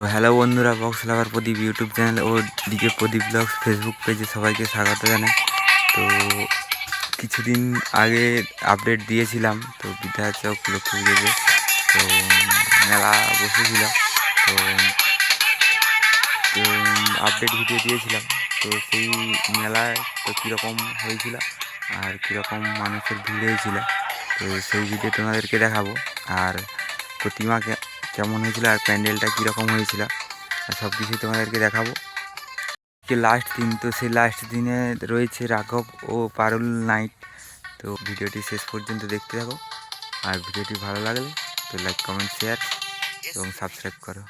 Hello বন্ধুরা box lover Pradip YouTube channel ও DJ Pradip blogs Facebook পেজে সবাইকে স্বাগত জানাই। তো কিছুদিন আগে আপডেট দিয়েছিলাম, তো বিদ্যাচক লক্ষ্মী পুজোতে, তো মেলা বসেছিল, তো আপডেট ভিডিও দিয়েছিলাম, তো সেই মেলায় তো কীরকম হয়েছিল আর কীরকম মানুষের ভিড় হয়েছিল, তো সেই ভিডিও তোমাদেরকে দেখাবো। আর প্রতিমাকে কেমন হয়েছিল আর প্যান্ডেলটা কীরকম হয়েছিল সব কিছুই তোমাদেরকে দেখাবো। লাস্ট দিন, তো সেই লাস্ট দিনে রয়েছে রাঘব ও পারুল নাইট। তো ভিডিওটি শেষ পর্যন্ত দেখতে থাকো, আর ভিডিওটি ভালো লাগলে তো লাইক কমেন্ট শেয়ার এবং সাবস্ক্রাইব করো।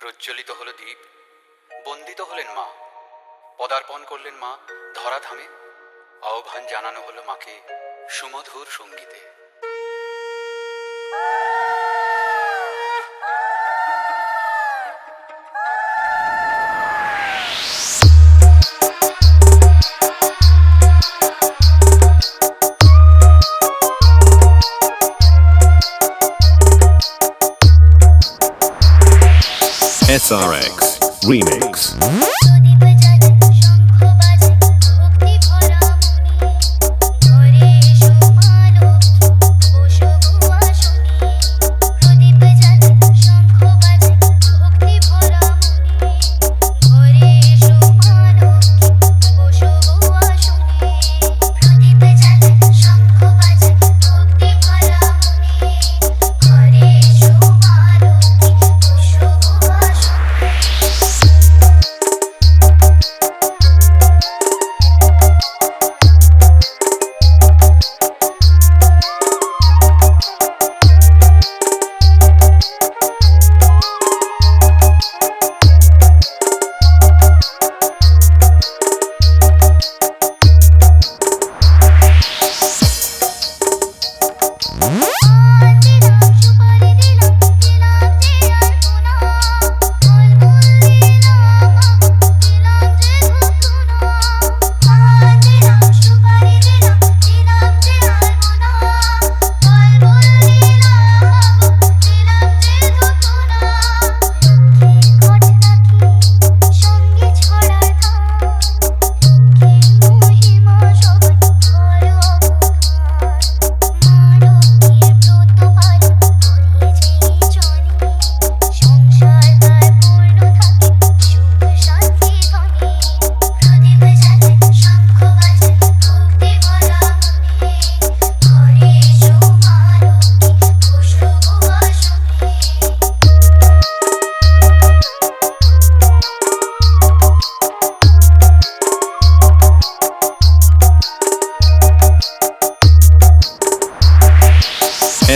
প্রজ্বলিত হলো দ্বীপ বন্দিত হলেন মা। পদার্পণ করলেন মা ধরাধামে। আহ্বান জানানো হলো মাকে সুমধুর সঙ্গীতে। SRX Remix.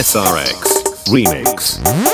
SRX Remix.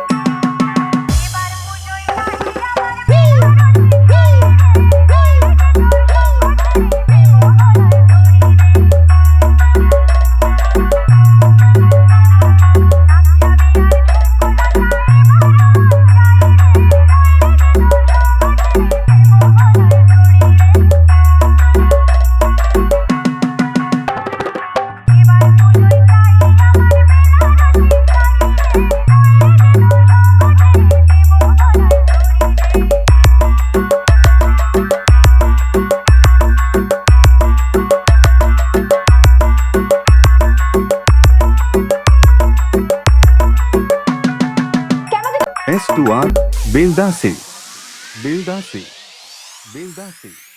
ビルダン水ビルダン水ビルダン水